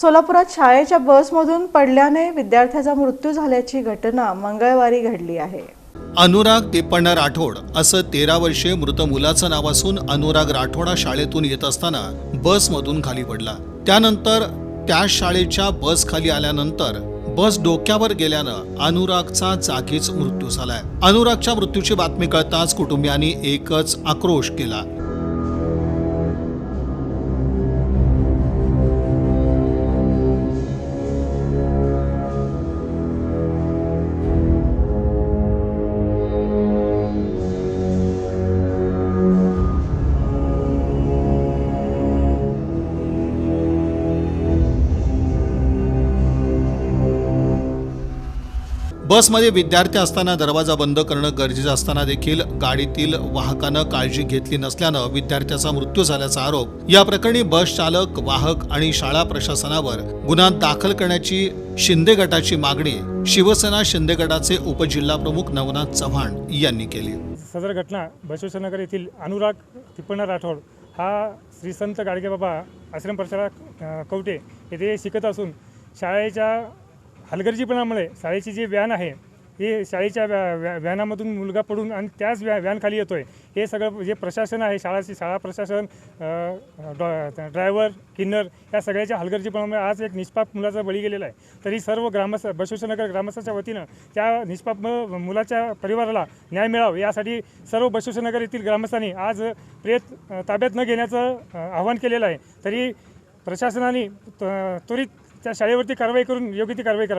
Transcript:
सोलापुरात शाळेच्या बसमधून पडल्याने विद्यार्थ्याचा मृत्यू झाल्याची घटना मंगळवारी घडली आहे. अनुराग तिप्पण्ण राठोड असं तेरा वर्षीय मृत मुलाचं नाव असून अनुराग राठोडा शाळेतून येत असताना बसमधून खाली पडला. त्यानंतर त्या शाळेच्या बस खाली आल्यानंतर बस डोक्यावर गेल्यानं अनुरागचा जागीच मृत्यू झालाय. अनुरागच्या मृत्यूची बातमी कळताच कुटुंबियांनी एकच आक्रोश केला. बसमध्ये विद्यार्थी असताना दरवाजा बंद करणं गरजेचं असताना देखील गाडीतील वाहकानं काळजी घेतली नसल्यानं विद्यार्थ्याचा मृत्यू झाल्याचा आरोप. या प्रकरणी बस चालक वाहक आणि शाळा प्रशासनावर गुन्हा दाखल करण्याची शिंदे गटाची मागणी शिवसेना शिंदे गटाचे उपजिल्हाप्रमुख नवनाथ चव्हाण यांनी केली. सदर घटना बसवेश्वरनगर येथील अनुराग टिप्पणा राठोड हा श्री संत गाडगेबाबा आश्रम प्रचारक कवटे येथे शिकत असून शाळेच्या हलगर्जीपणामुळे शाळेची जी व्हॅन आहे ही शाळेच्या व्या व्या व्हॅनामधून मुलगा पडून आणि त्याच व्या व्हॅनखाली येतो आहे हे सगळं जे प्रशासन आहे शाळाची शाळा प्रशासन ड्रायव्हर किन्नर या सगळ्याच्या हलगर्जीपणामुळे आज एक निष्पाप मुलाचा बळी गेलेला आहे. तरी सर्व ग्रामस्थ बसवेश्वरनगर ग्रामस्थाच्या वतीनं त्या निष्पाप म- मुलाच्या परिवाराला न्याय मिळावा यासाठी सर्व बसवेश्वरनगर येथील ग्रामस्थांनी आज प्रेत ताब्यात न घेण्याचं आवाहन केलेलं आहे. तरी प्रशासनाने त्वरित त्या शाळेवरती कारवाई करून योग्य ती कारवाई करा